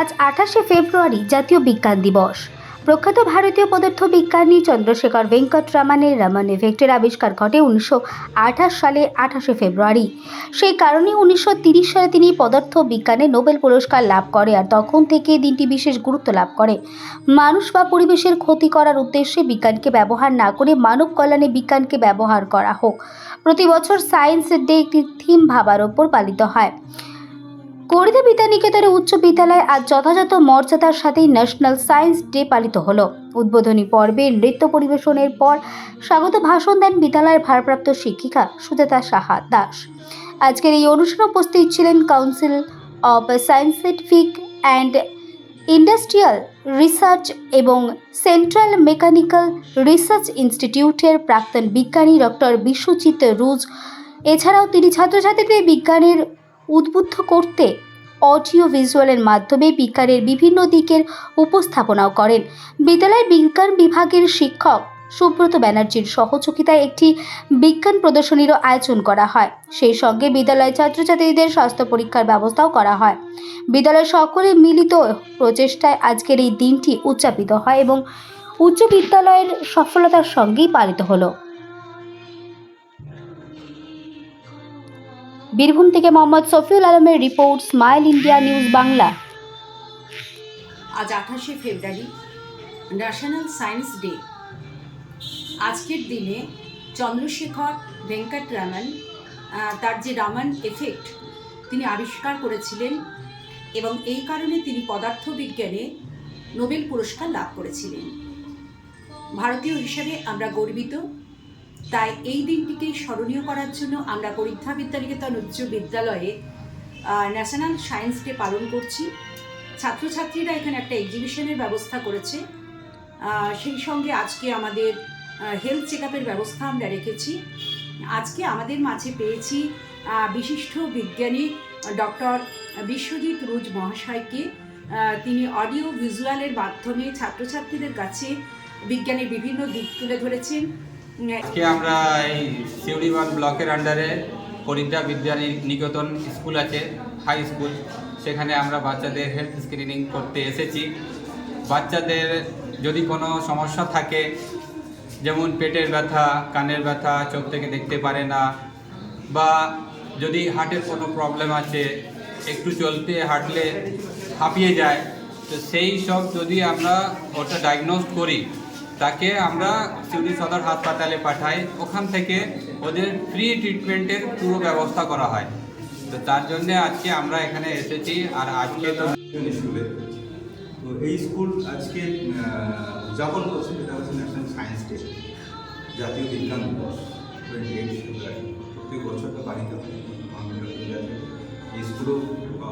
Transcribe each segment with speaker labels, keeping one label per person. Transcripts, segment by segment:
Speaker 1: আজ আঠাশে ফেব্রুয়ারি জাতীয় বিজ্ঞান দিবস। প্রখ্যাত ভারতীয় পদার্থ বিজ্ঞানী চন্দ্রশেখর ভেঙ্কট রামানের রামান এফেক্টের আবিষ্কার ঘটে উনিশশো আঠাশ সালে, আঠাশে ফেব্রুয়ারি। সেই কারণে উনিশশো সালে তিনি পদার্থ বিজ্ঞানে নোবেল পুরস্কার লাভ করে আর তখন থেকে দিনটি বিশেষ গুরুত্ব লাভ করে। মানুষ বা পরিবেশের ক্ষতি করার উদ্দেশ্যে বিজ্ঞানকে ব্যবহার না করে মানব কল্যাণে বিজ্ঞানকে ব্যবহার করা হোক। প্রতি বছর সায়েন্স ডে একটি থিম ভাবার ওপর পালিত হয়। করিতে বিদ্যানিকেতনে উচ্চ বিদ্যালয়ে আজ যথাযথ মর্যাদার সাথেই ন্যাশনাল সায়েন্স ডে পালিত হলো। উদ্বোধনী পর্বে নৃত্য পরিবেশনের পর স্বাগত ভাষণ দেন বিদ্যালয়ের ভারপ্রাপ্ত শিক্ষিকা সুজাতা সাহা দাস। আজকের এই অনুষ্ঠানে উপস্থিত ছিলেন council of scientific and industrial research এবং সেন্ট্রাল মেকানিক্যাল রিসার্চ ইনস্টিটিউটের প্রাক্তন বিজ্ঞানী ডক্টর বিশ্বজিৎ রুজ। এছাড়াও তিনি ছাত্রছাত্রীদের বিজ্ঞানের উদ্বুদ্ধ করতে অডিও ভিজুয়ালের মাধ্যমে বিজ্ঞানের বিভিন্ন দিকের উপস্থাপনাও করেন। বিদ্যালয়ের বিজ্ঞান বিভাগের শিক্ষক সুব্রত ব্যানার্জির সহযোগিতায় একটি বিজ্ঞান প্রদর্শনীরও আয়োজন করা হয়। সেই সঙ্গে বিদ্যালয়ের ছাত্রছাত্রীদের স্বাস্থ্য পরীক্ষার ব্যবস্থাও করা হয়। বিদ্যালয়ের সকলে মিলিত প্রচেষ্টায় আজকের এই দিনটি উদযাপিত হয় এবং উচ্চ বিদ্যালয়ের সফলতার সঙ্গেই পালিত হলো। বীরভূম থেকে মোহাম্মদ সফিউল আলমের report smile India news Bangla.
Speaker 2: আজ আঠাশে ফেব্রুয়ারি, ন্যাশনাল সায়েন্স ডে। আজকের দিনে চন্দ্রশেখর ভেঙ্কট রামন তার যে রামান এফেক্ট তিনি আবিষ্কার করেছিলেন এবং এই কারণে তিনি পদার্থবিজ্ঞানে নোবেল পুরস্কার লাভ করেছিলেন। ভারতীয় হিসাবে আমরা গর্বিত তাই এই দিনটিকে স্মরণীয় করার জন্য আমরা পরীক্ষা বিদ্যানিকেতন উচ্চ বিদ্যালয়ে ন্যাশনাল সায়েন্স ডে পালন করছি। ছাত্রছাত্রীরা এখানে একটা এক্সিবিশনের ব্যবস্থা করেছে। সেই সঙ্গে আজকে আমাদের হেলথ চেক ব্যবস্থা আমরা রেখেছি। আজকে আমাদের মাঝে পেয়েছি বিশিষ্ট বিজ্ঞানী ডক্টর বিশ্বজিৎ রুজ মহাশয়কে। তিনি অডিও ভিজুয়ালের মাধ্যমে ছাত্রছাত্রীদের কাছে বিজ্ঞানের বিভিন্ন দিক তুলে ধরেছেন।
Speaker 3: আজকে আমরা এই শিউড়িবাগ ব্লকের আন্ডারে পরিদ্যা বিদ্যা নিকেতন স্কুল আছে হাই স্কুল সেখানে আমরা বাচ্চাদের হেলথ স্ক্রিনিং করতে এসেছি। বাচ্চাদের যদি কোনো সমস্যা থাকে, যেমন পেটের ব্যথা, কানের ব্যথা, চোখ থেকে দেখতে পারে না, বা যদি হার্টের কোনো প্রবলেম আছে, একটু চলতে, হাঁটলে হাঁপিয়ে যায়, তো সেই সব যদি আমরা ওটা ডায়াগনোজ করি তাকে আমরা সিউড়ি সদর হাসপাতালে পাঠাই। ওখান থেকে ওদের ফ্রি ট্রিটমেন্টের পুরো ব্যবস্থা করা হয়। তো তার জন্য আজকে আমরা এখানে এসেছি আর আজকে তো
Speaker 4: স্কুলে। তো এই স্কুল আজকে উদযাপন করছে যেটা হচ্ছে ন্যাশনাল সায়েন্স ডে জাতীয় বিজ্ঞান দিবস টোয়েন্টি এইট ফেব্রুয়ারি প্রত্যেক বছর তো পালিত এই স্কুলও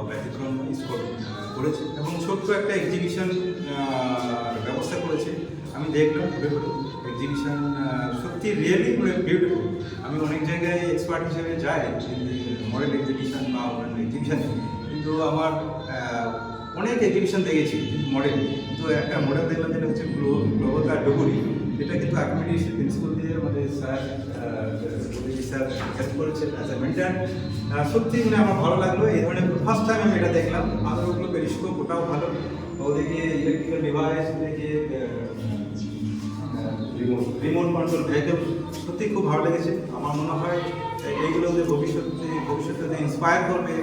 Speaker 4: ব্যতিক্রম স্কুল করেছে। এবং ছোট্ট একটা এক্সিবিশন ব্যবস্থা করেছে। আমি দেখলাম এক্সিবিশন সত্যি রিয়েলি বিউটিফুল আমি অনেক জায়গায় এক্সপার্ট হিসেবে যাই মডেল এক্সিবিশন বা অন্যান্য এক্সিবিশনে কিন্তু আমার অনেক এক্সিবিশন দেখেছি মডেল কিন্তু একটা মডেল দেখলাম যেটা হচ্ছে গ্লোবাল ডুবুরি। এটা কিন্তু আলটিমেটলি প্রিন্সিপাল দিয়ে আমাদের স্যার স্যার হেল্প করেছে অ্যাজ এ মেন্টার সত্যি মানে আমার ভালো লাগল। এই ধরনের ফার্স্ট টাইম আমি এটা দেখলাম। আরও ওগুলো পেরিস্কোপ ওটাও ভালো। ওদিকে ইলেকট্রিক্যাল ডিভাইস ওদিকে রিমোট কন্ট্রোল ভেহিকেল সত্যি খুব ভালো লেগেছে। আমার মনে হয় এইগুলো যে ভবিষ্যতে ভবিষ্যতে ইন্সপায়ার করবে